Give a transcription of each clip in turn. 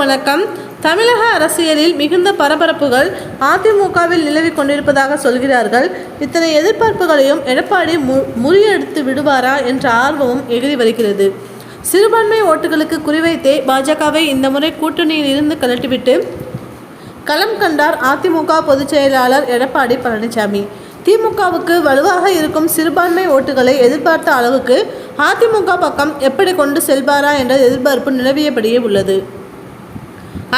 வணக்கம். தமிழக அரசியலில் மிகுந்த பரபரப்புகள் அதிமுகவில் நிலவிக் கொண்டிருப்பதாக சொல்கிறார்கள். இத்தனை எதிர்பார்ப்புகளையும் எடப்பாடி மு முறியெடுத்து விடுவாரா என்ற ஆர்வமும் எகிரி வருகிறது. சிறுபான்மை ஓட்டுகளுக்கு குறிவைத்தே பாஜகவை இந்த முறை கூட்டணியில் இருந்து கழட்டிவிட்டு களம் கண்டார் அதிமுக பொதுச் செயலாளர் எடப்பாடி பழனிசாமி. திமுகவுக்கு வலுவாக இருக்கும் சிறுபான்மை ஓட்டுகளை எதிர்பார்த்த அளவுக்கு அதிமுக பக்கம் எப்படி கொண்டு செல்வாரா என்ற எதிர்பார்ப்பு நிலவியபடியே உள்ளது.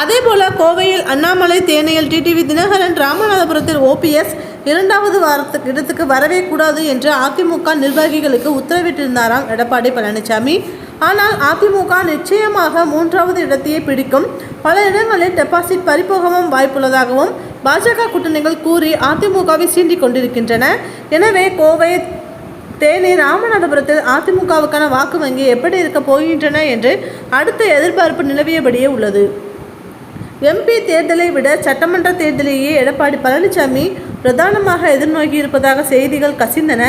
அதேபோல கோவையில் அண்ணாமலை தேனியில் டிடிவி தினகரன் ராமநாதபுரத்தில் ஓபிஎஸ் இரண்டாவது வாரத்துக்கு இடத்துக்கு வரவே கூடாது என்று அதிமுக நிர்வாகிகளுக்கு உத்தரவிட்டிருந்தாராம் எடப்பாடி பழனிசாமி. ஆனால் அதிமுக நிச்சயமாக மூன்றாவது இடத்தையே பிடிக்கும். பல இடங்களில் டெபாசிட் பறிபோகவும் வாய்ப்புள்ளதாகவும் பாஜக கூட்டணிகள் கூறி அதிமுகவை சீண்டிக் கொண்டிருக்கின்றன. எனவே கோவை தேனி ராமநாதபுரத்தில் அதிமுகவுக்கான வாக்கு வங்கி எப்படி இருக்கப் போகின்றன என்று அடுத்த எதிர்பார்ப்பு நிலவியபடியே உள்ளது. எம்பி தேர்தலை விட சட்டமன்ற தேர்தலையே எடப்பாடி பழனிசாமி பிரதானமாக எதிர்நோக்கி இருப்பதாக செய்திகள் கசிந்தன.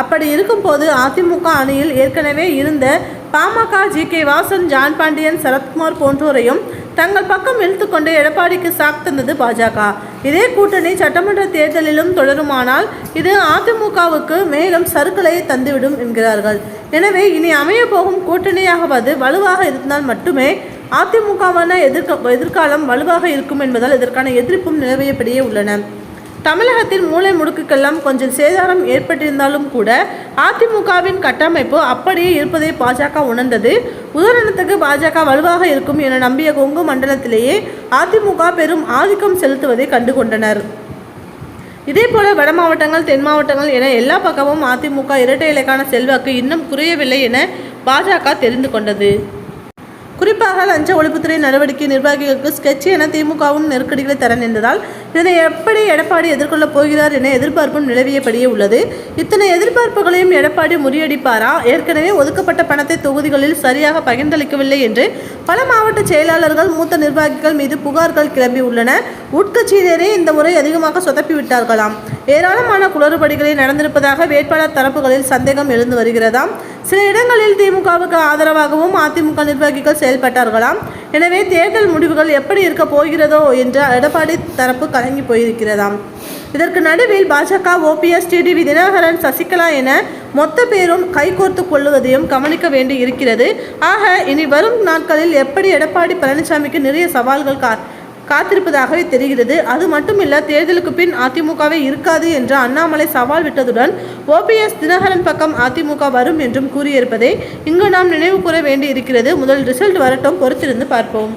அப்படி இருக்கும்போது அதிமுக அணியில் ஏற்கனவே இருந்த PMK G. K. Vasan John Pandian Sarathkumar போன்றோரையும் தங்கள் பக்கம் இழுத்துக்கொண்டு எடப்பாடிக்கு சாக் தந்தது பாஜக. இதே கூட்டணி சட்டமன்ற தேர்தலிலும் தொடருமானால் இது அதிமுகவுக்கு மேலும் சறுக்கலை தந்துவிடும் என்கிறார்கள். எனவே இனி அமைய போகும் கூட்டணியாகவது வலுவாக இருந்தால் மட்டுமே அதிமுகவான எதிர்க்க எதிர்காலம் வலுவாக இருக்கும் என்பதால் இதற்கான எதிர்ப்பும் நிலவியபடியே உள்ளன. தமிழகத்தில் மூளை முடுக்குக்கெல்லாம் கொஞ்சம் சேதாரம் ஏற்பட்டிருந்தாலும் கூட அதிமுகவின் கட்டமைப்பு அப்படியே இருப்பதை பாஜக உணர்ந்தது. உதாரணத்துக்கு பாஜக வலுவாக இருக்கும் என நம்பிய கொங்கு மண்டலத்திலேயே அதிமுக பெரும் ஆதிக்கம் செலுத்துவதை கண்டுகொண்டனர். இதேபோல வட மாவட்டங்கள் தென் மாவட்டங்கள் என எல்லா பக்கமும் அதிமுக இரட்டை இலைக்கான செல்வாக்கு இன்னும் குறையவில்லை என பாஜக தெரிந்து கொண்டது. குறிப்பாக லஞ்ச ஒழிப்புத்துறை நடவடிக்கை நிர்வாகிகளுக்கு ஸ்கெட்ச் என திமுகவும் நெருக்கடிகளை தர நின்றதால் இதனை எப்படி எடப்பாடி எதிர்கொள்ளப் போகிறார் என எதிர்பார்ப்பும் நிலவியபடியே உள்ளது. இத்தனை எதிர்பார்ப்புகளையும் எடப்பாடி முறியடிப்பாரா? ஏற்கனவே ஒதுக்கப்பட்ட பணத்தை தொகுதிகளில் சரியாக பகிர்ந்தளிக்கவில்லை என்று பல மாவட்ட செயலாளர்கள் மூத்த நிர்வாகிகள் மீது புகார்கள் கிளம்பி உள்ளன. உட்கட்சியினரே இந்த முறை அதிகமாக சொதப்பி விட்டார்களாம். ஏராளமான குளறுபடிகளை நடந்திருப்பதாக வேட்பாளர் தரப்புகளில் சந்தேகம் எழுந்து வருகிறதாம். சில இடங்களில் திமுகவுக்கு ஆதரவாகவும் அதிமுக நிர்வாகிகள் செயல்பட்டார்களாம். எனவே தேர்தல் முடிவுகள் எப்படி இருக்க போகிறதோ என்ற எடப்பாடி தரப்பு கலங்கி போயிருக்கிறதாம். இதற்கு நடுவில் பாஜக ஓபிஎஸ் டிடிவி தினகரன் சசிகலா என மொத்த பேரும் கைகோர்த்து கொள்ளுவதையும் கவனிக்க வேண்டி இருக்கிறது ஆக இனி வரும் நாட்களில் எப்படி எடப்பாடி பழனிசாமிக்கு நிறைய சவால்கள் கா காத்திருப்பதாகவே தெரிகிறது. அது மட்டுமில்ல தேர்தலுக்கு பின் அதிமுகவே இருக்காது என்று அண்ணாமலை சவால் விட்டதுடன் ஓபிஎஸ் தினகரன் பக்கம் அதிமுக வரும் என்றும் கூறியிருப்பதை இங்கு நாம் நினைவு கூற வேண்டி இருக்கிறது முதல் ரிசல்ட் வரட்டும் பொறுத்திருந்து பார்ப்போம்.